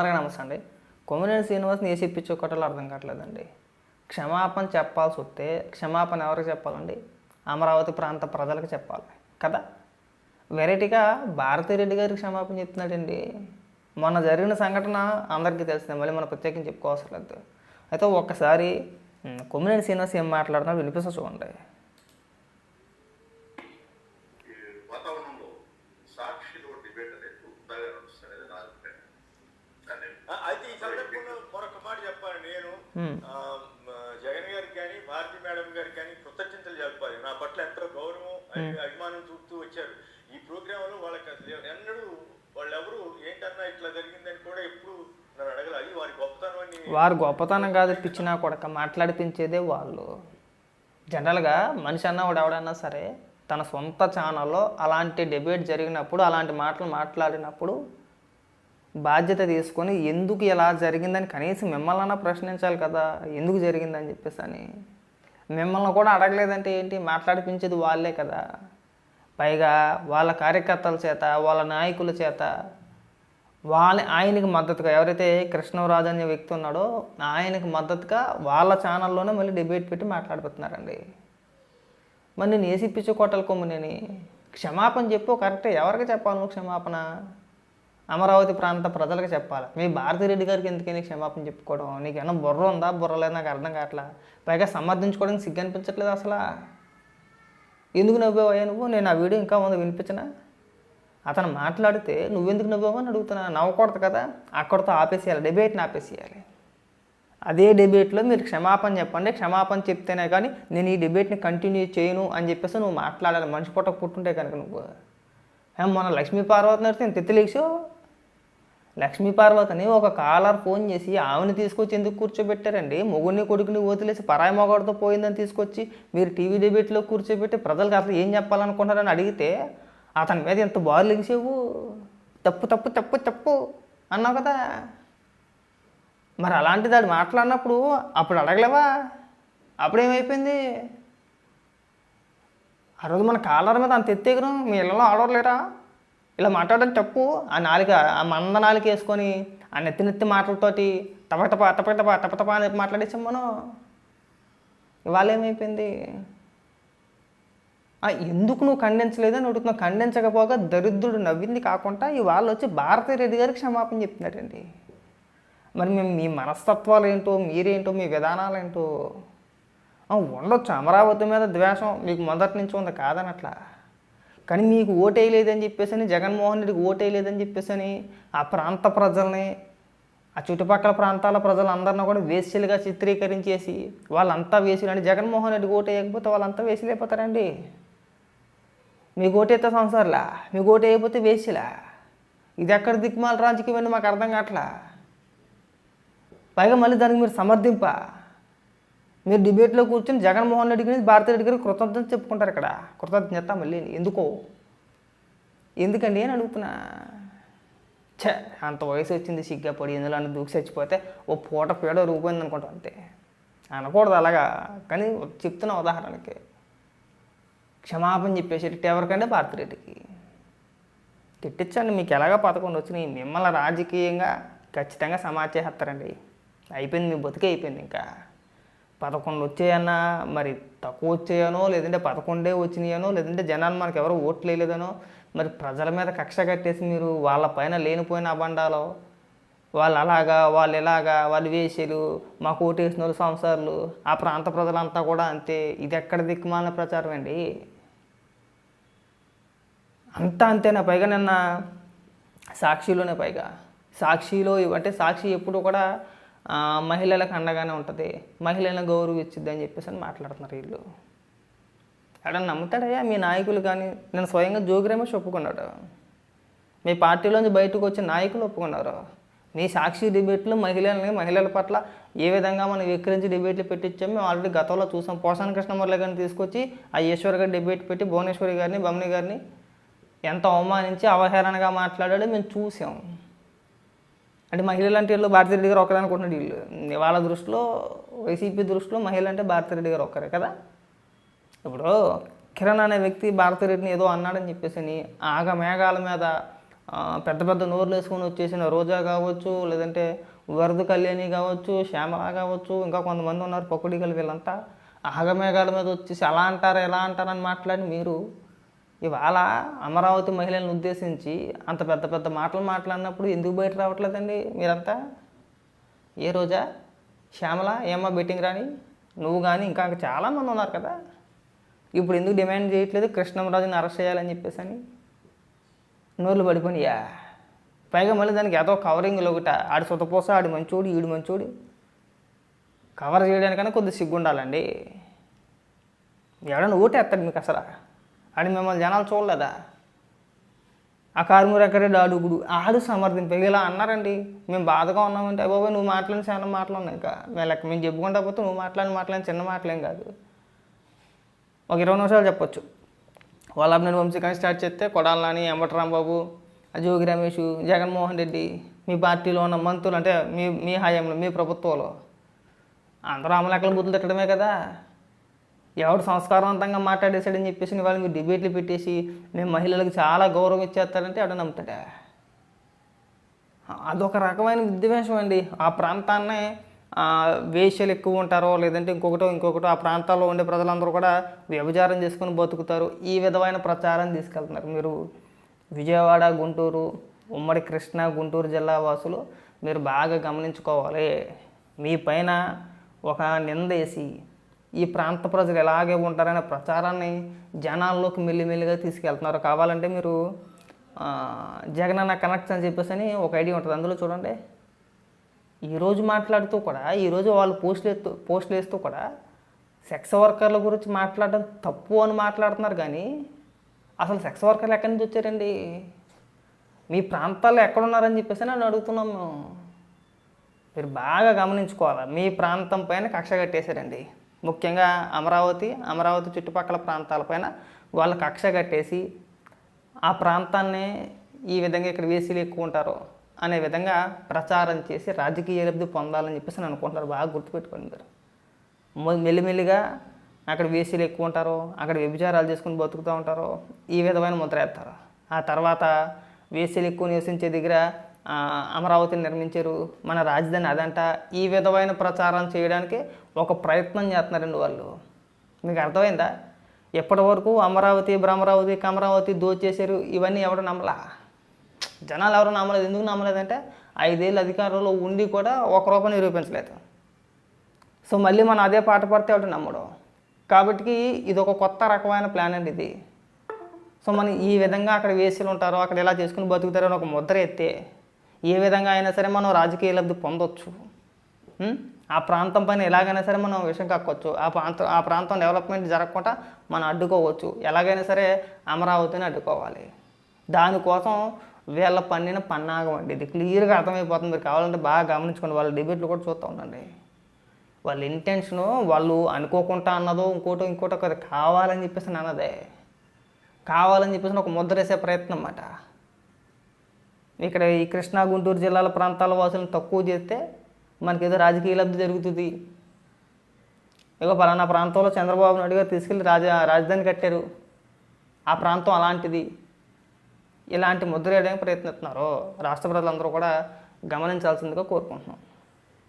అందరికీ నమస్తే అండి కొమ్మినేని శ్రీనివాస్ని ఏ చెప్పించుకోవటాలో అర్థం కావట్లేదండి. క్షమాపణ చెప్పాల్సి వస్తే క్షమాపణ ఎవరికి చెప్పాలండి? అమరావతి ప్రాంత ప్రజలకు చెప్పాలి కదా? వెరైటీగా భారతిరెడ్డి గారికి క్షమాపణ చెప్తున్నాడండి. మొన్న జరిగిన సంఘటన అందరికీ తెలిసిందే మళ్ళీ మనం ప్రత్యేకించి చెప్పుకోవసరం లేదు. అయితే ఒక్కసారి కొమ్మినేని శ్రీనివాస్ ఏం మాట్లాడినా వినిపిస్తా చూడండి ఈ వాతావరణంలో సాక్షిలో డిబేట్ అనేది కొత్తగా నడుస్తుంది నా అభిప్రాయం దాన్ని ఆ, అయితే ఈ సందర్భంలో మరొక మాట చెప్పాలి నేను Hmm. ఆ, మ, జగన్ గారికి కానీ భారతి మేడం గారికి కానీ కృతజ్ఞతలు చెప్పాలి. నా పట్ల ఎంతో గౌరవం అభి- అభిమానం చూపుతూ వచ్చారు. ఈ ప్రోగ్రామ్లో వాళ్ళకి అసలు ఎన్నడూ వాళ్ళెవరు ఏంటన్నా ఇట్లా జరిగిందని కూడా ఎప్పుడు నన్ను అడగల. అది వారి గొప్పతనం అని వారు గొప్పతనం కాదు పిచ్చినా కొడక మాట్లాడిపించేదే వాళ్ళు. జనరల్గా మనిషి అన్నవాడు ఎవడన్నా సరే తన సొంత ఛానల్లో అలాంటి డిబేట్ జరిగినప్పుడు అలాంటి మాటలు మాట్లాడినప్పుడు బాధ్యత తీసుకొని ఎందుకు ఇలా జరిగిందని కనీసం మిమ్మల్ని ప్రశ్నించాలి కదా ఎందుకు జరిగిందని చెప్పేసి అని. మిమ్మల్ని కూడా అడగలేదంటే ఏంటి? మాట్లాడిపించేది వాళ్ళే కదా. పైగా వాళ్ళ కార్యకర్తల చేత వాళ్ళ నాయకుల చేత వాళ్ళ ఆయనకి మద్దతుగా ఎవరైతే కృష్ణరాజు అనే వ్యక్తి ఉన్నాడో ఆయనకి మద్దతుగా వాళ్ళ ఛానల్లోనే మళ్ళీ డిబేట్ పెట్టి మాట్లాడిపోతున్నారండి మరి నేను ఏసీ పిచ్చి కొట్టలు కొమ్మునేని. క్షమాపణ చెప్పు కరెక్టే. ఎవరికి చెప్పాలి క్షమాపణ? అమరావతి ప్రాంత ప్రజలకు చెప్పాలి. మీ భారతిరెడ్డి గారికి ఎందుకని క్షమాపణ చెప్పుకోవడం? నీకు ఏమన్నా బుర్ర ఉందా? బుర్ర లేదు నాకు అర్థం కావట్లా? పైగా సమర్థించుకోవడానికి సిగ్గు అనిపించట్లేదు అసలు? ఎందుకు నవ్వావయ్యా నువ్వు? నేను ఆ వీడియో ఇంకా ముందు వినిపించనా? అతను మాట్లాడితే నువ్వెందుకు నవ్వావు అని అడుగుతున్నా. నవ్వకూడదు కదా. అక్కడితో ఆపేసేయాలి. డిబేట్ని ఆపేసేయాలి. అదే డిబేట్లో మీరు క్షమాపణ చెప్పండి. క్షమాపణ చెప్తేనే కానీ నేను ఈ డిబేట్ని కంటిన్యూ చేయను అని చెప్పేసి నువ్వు మాట్లాడాలి. మనిషి పుట్ట పుట్టుంటే కనుక నువ్వు. ఏ, మొన్న లక్ష్మీ పార్వతి నడితే నేను లక్ష్మీ పార్వతిని ఒక కాలర్ ఫోన్ చేసి ఆమెను తీసుకొచ్చి ఎందుకు కూర్చోబెట్టారండి? మొగుడిని కొడుకుని వదిలేసి పరాయి మొగడితో పోయిందని తీసుకొచ్చి మీరు టీవీ డిబేట్లో కూర్చోబెట్టి ప్రజలకు అసలు ఏం చెప్పాలనుకుంటారని అడిగితే అతని మీద ఎంత బార్లింగ్ లెగిసేవు తప్పు తప్పు తప్పు తప్పు అన్నావు కదా. మరి అలాంటిది అది మాట్లాడినప్పుడు అప్పుడు అడగలేవా? అప్పుడు ఏమైపోయింది ఆ రోజు మన కాలర్ మీద అంత ఎత్తేగరం మీ ఇళ్ళలో ఆడవలేరా ఇలా మాట్లాడడం తప్పు. ఆ నాలుక ఆ మంద నాలుక వేసుకొని ఆ నెత్తి నెత్తి మాటలతోటి తపటప టపటప టపటప అని మాట్లాడేసాం మనం. ఇవాళ ఏమైపోయింది? ఆ, ఎందుకు నువ్వు ఖండించలేదని అడుగుతున్నావు ఖండించకపోగా దరిద్రుడు నవ్వింది కాకుండా ఇవాళ వచ్చి భారతీ రెడ్డి గారికి క్షమాపణ చెప్తున్నాడండి మరి మేము మీ మనస్తత్వాలు ఏంటో మీరేంటో మీ విధానాలు ఏంటో? ఉండొచ్చు. అమరావతి మీద ద్వేషం మీకు మొదటి నుంచి ఉంది కాదనట్లా. కానీ మీకు ఓటేయలేదని చెప్పేసి అని జగన్మోహన్ రెడ్డికి ఓటేయలేదని చెప్పేసి అని ఆ ప్రాంత ప్రజల్ని ఆ చుట్టుపక్కల ప్రాంతాల ప్రజలందరినీ కూడా వేశ్యలుగా చిత్రీకరించేసి వాళ్ళంతా వేసులు అంటే జగన్మోహన్ రెడ్డికి ఓటేయకపోతే వాళ్ళంతా వేసిలైపోతారండి మీకు ఓటేస్తే సంసార్లా? మీకు ఓటేయకపోతే వేసులా ఇది ఎక్కడ దిక్కుమాల రాజకీయం అని మాకు అర్థం కావట్లా? పైగా మళ్ళీ దానికి మీరు సమర్థింప? మీరు డిబేట్లో కూర్చొని జగన్మోహన్ రెడ్డి గురించి భారతీ రెడ్డి గారికి కృతజ్ఞత చెప్పుకుంటారు ఇక్కడ. కృతజ్ఞత మళ్ళీ ఎందుకో? ఎందుకండి అని అడుగుతున్నా. ఛ అంత వయసు వచ్చింది సిగ్గా పడి ఇందులో అన్న దూకి చచ్చిపోతే ఓ పూట పీడ రూపోయింది అనుకుంటాం అంతే. అనకూడదు అలాగా. కానీ చెప్తున్న ఉదాహరణకి క్షమాపణ చెప్పేసి ఎవరికంటే భారతిరెడ్డికి తిట్టించండి. మీకు ఎలాగ పదకొండు వచ్చినాయి? మిమ్మల్ని రాజకీయంగా ఖచ్చితంగా సమాజ్ చేస్తారండి. అయిపోయింది మీ బతికే అయిపోయింది ఇంకా. పదకొండు వచ్చాయన్నా మరి తక్కువ వచ్చాయనో లేదంటే పదకొండే వచ్చినాయనో లేదంటే జనాలు మనకు ఎవరు ఓట్లు వేయలేదనో మరి ప్రజల మీద కక్ష కట్టేసి మీరు వాళ్ళ పైన లేనిపోయిన అబండాలో వాళ్ళు అలాగా వాళ్ళు ఇలాగా వాళ్ళు వేసేలు మాకు ఓటేసిన వాళ్ళు సంసారాలు ఆ ప్రాంత ప్రజలంతా కూడా అంతే. ఇది ఎక్కడ దిక్కుమాలిన ప్రచారం అండి? అంతా అంతేనా? పైగా నిన్న సాక్షిలోనే పైగా. సాక్షిలో అంటే సాక్షి ఎప్పుడు కూడా మహిళలకు అండగానే ఉంటుంది. మహిళలను గౌరవించిద్ది అని చెప్పేసి అని మాట్లాడుతున్నారు వీళ్ళు. ఎక్కడ నమ్ముతాడయ్యా? మీ నాయకులు కానీ నేను స్వయంగా జోగిరేమో ఒప్పుకున్నాడు. మీ పార్టీలోంచి బయటకు వచ్చే నాయకులు ఒప్పుకున్నారు. మీ సాక్షి డిబేట్లు మహిళల్ని మహిళల పట్ల ఏ విధంగా మనం విక్రించి డిబేట్లు పెట్టించాం మేము ఆల్రెడీ గతంలో చూసాం. పోసాని కృష్ణమూర్ల గారిని తీసుకొచ్చి ఆ ఈశ్వర్ గారి డిబేట్ పెట్టి భువనేశ్వరి గారిని బమ్ని గారిని ఎంత అవమానించి అవహేళనగా మాట్లాడాడో మేము చూసాం. అంటే మహిళలు అంటే వీళ్ళు భారతిరెడ్డి గారు ఒక్కరే అనుకుంటున్నాడు. వీళ్ళు వాళ్ళ దృష్టిలో వైసీపీ దృష్టిలో మహిళ అంటే భారతిరెడ్డి గారు ఒక్కరే కదా? ఇప్పుడు కిరణ్ అనే వ్యక్తి భారతిరెడ్డిని ఏదో అన్నాడని చెప్పేసి అని ఆగ మేఘాల మీద పెద్ద పెద్ద నోర్లు వేసుకొని వచ్చేసిన రోజా కావచ్చు లేదంటే వరద కళ్యాణి కావచ్చు శ్యామల కావచ్చు ఇంకా కొంతమంది ఉన్నారు పకుడిగలు వీళ్ళంతా ఆగమేఘాల మీద వచ్చేసి అలా అంటారు ఎలా అంటారని మాట్లాడి మీరు ఇవాళ అమరావతి మహిళలను ఉద్దేశించి అంత పెద్ద పెద్ద మాటలు మాట్లాడినప్పుడు ఎందుకు బయట రావట్లేదండి మీరంతా? ఏ రోజా? శ్యామల ఏమ్మా బెట్టింగ్ రాని నువ్వు కానీ ఇంకా చాలామంది ఉన్నారు కదా. ఇప్పుడు ఎందుకు డిమాండ్ చేయట్లేదు? కృష్ణంరాజుని అరెస్ట్ చేయాలని చెప్పేసి అని నోళ్ళు పడిపోయినాయా పైగా మళ్ళీ దానికి ఏదో కవరింగ్లు ఒకట. ఆడి సొతపోస ఆడి మంచోడు ఈడు మంచోడు. కవర్ చేయడానికైనా కొద్దిగా సిగ్గుండాలండి. ఎవడన్నా ఓటేస్తాడు మీకు అసలు? అని మిమ్మల్ని జనాలు చూడలేదా? ఆ కారుమూరు ఎక్కడే అడుగుడు ఆడు సమర్థింపు ఇలా అన్నారండి. మేము బాధగా ఉన్నామంటే బాబాయ్ నువ్వు మాట్లాడిన చాలా మాటలు ఉన్నాయి ఇంకా. మేము లెక్క మేము చెప్పుకుంటా పోతే నువ్వు మాట్లాడిన మాట్లాడిన చిన్న మాటలేం కాదు. ఒక ఇరవై నిమిషాలు చెప్పొచ్చు. వల్లభనేని వంశీ కానీ స్టార్ట్ చేస్తే కొడాలని నాని ఎంబటి రాంబాబు జోగి రమేష్ జగన్మోహన్ రెడ్డి మీ పార్టీలో ఉన్న మంత్రులు అంటే మీ మీ హయాంలో మీ ప్రభుత్వంలో. అందరూ అమలెక్కల బుద్ధులు తిట్టడమే కదా. ఎవడు సంస్కారవంతంగా మాట్లాడేశాడని చెప్పేసి వాళ్ళు మీరు డిబేట్లు పెట్టేసి మేము మహిళలకు చాలా గౌరవం ఇచ్చేస్తారంటే ఎవడ నమ్ముతాడా? అదొక రకమైన విద్వేషం అండి. ఆ ప్రాంతాన్నే ఆ, ఎక్కువ ఉంటారో లేదంటే ఇంకొకటో ఇంకొకటో ఆ ప్రాంతాల్లో ఉండే ప్రజలందరూ కూడా వ్యభిచారం చేసుకుని బతుకుతారు. ఈ విధమైన ప్రచారం తీసుకెళ్తున్నారు. మీరు విజయవాడ గుంటూరు ఉమ్మడి కృష్ణా గుంటూరు జిల్లా వాసులు మీరు బాగా గమనించుకోవాలి. మీ పైన ఒక నిందేసి ఈ ప్రాంత ప్రజలు ఎలాగే ఉంటారనే ప్రచారాన్ని జనాల్లోకి మెల్లిమెల్లిగా తీసుకెళ్తున్నారు. కావాలంటే మీరు జగనన్న కనెక్ట్స్ అని చెప్పేసి అని ఒక ఐడియా ఉంటుంది. అందులో చూడండి. ఈరోజు మాట్లాడుతూ కూడా ఈరోజు వాళ్ళు పోస్టులు ఎత్తు పోస్టులు వేస్తూ కూడా సెక్స్ వర్కర్ల గురించి మాట్లాడడం తప్పు అని మాట్లాడుతున్నారు. కానీ అసలు సెక్స్ వర్కర్లు ఎక్కడి నుంచి వచ్చారండి? మీ ప్రాంతాల్లో ఎక్కడున్నారని చెప్పేసి నన్ను అడుగుతున్నాం మేము మీరు బాగా గమనించుకోవాలి? మీ ప్రాంతం పైన కక్ష కట్టేశారండి. ముఖ్యంగా అమరావతి అమరావతి చుట్టుపక్కల ప్రాంతాలపైన వాళ్ళు కక్ష కట్టేసి ఆ ప్రాంతాన్ని ఈ విధంగా ఇక్కడ వేసీలు ఎక్కువ ఉంటారు అనే విధంగా ప్రచారం చేసి రాజకీయ లబ్ధి పొందాలని చెప్పేసి నేను అనుకుంటారు బాగా గుర్తుపెట్టుకోండి మీరు. మెల్లిమెల్లిగా అక్కడ వేసీలు ఎక్కువ ఉంటారు అక్కడ వ్యభిచారాలు చేసుకుని బతుకుతూ ఉంటారు ఈ విధమైన ముద్ర వేస్తారు. ఆ తర్వాత వేసీలు ఎక్కువ నివసించే దగ్గర అమరావతిని నిర్మించారు. మన రాజధాని అదంట ఈ విధమైన ప్రచారం చేయడానికి ఒక ప్రయత్నం చేస్తున్నారండి వాళ్ళు. మీకు అర్థమైందా? ఎప్పటి వరకు అమరావతి భ్రమరావతి కమరావతి దోచేశారు ఇవన్నీ ఎవరు నమ్మలా? జనాలు ఎవరు నమ్మలేదు ఎందుకు నమ్మలేదంటే ఐదేళ్ళు అధికారంలో ఉండి కూడా ఒక రూపాయి నిరూపించలేదు. సో మళ్ళీ మనం అదే పాట పడితే ఎవరు నమ్మడం? కాబట్టి ఇది ఒక కొత్త రకమైన ప్లాన్ అండి ఇది. సో మనం ఈ విధంగా అక్కడ వేసులు ఉంటారో అక్కడ ఎలా చేసుకుని బతుకుతారో అని ఒక ముద్ర ఎత్తే ఏ విధంగా అయినా సరే మనం రాజకీయ లబ్ధి పొందొచ్చు. ఆ ప్రాంతం పైన ఎలాగైనా సరే మనం విషయం కక్కొచ్చు. ఆ ప్రాంతం ఆ ప్రాంతం డెవలప్మెంట్ జరగకుండా మనం అడ్డుకోవచ్చు. ఎలాగైనా సరే అమరావతిని అడ్డుకోవాలి. దానికోసం వీళ్ళ పండిన పన్నాగం అండి ఇది. క్లియర్గా అర్థమైపోతుంది. మీరు కావాలంటే బాగా గమనించుకోండి. వాళ్ళ డిబేట్లు కూడా చూస్తూ ఉండండి. వాళ్ళ ఇంటెన్షను వాళ్ళు అనుకోకుండా అన్నదో ఇంకోటో ఇంకోటో కదా కావాలని చెప్పేసి అన్నదే. కావాలని చెప్పేసి ఒక ముద్ర వేసే ప్రయత్నం అన్నమాట. ఇక్కడ ఈ కృష్ణా గుంటూరు జిల్లాల ప్రాంతాల వాసులను తక్కువ చేస్తే మనకి ఏదో రాజకీయ లబ్ధి జరుగుతుంది. ఇగో పలానా ప్రాంతంలో చంద్రబాబు నాయుడు గారు తీసుకెళ్ళి రాజ రాజధాని కట్టారు. ఆ ప్రాంతం అలాంటిది. ఇలాంటి ముద్ర వేయడానికి ప్రయత్నిస్తున్నారు రాష్ట్ర ప్రజలందరూ కూడా గమనించాల్సిందిగా కోరుకుంటున్నాం.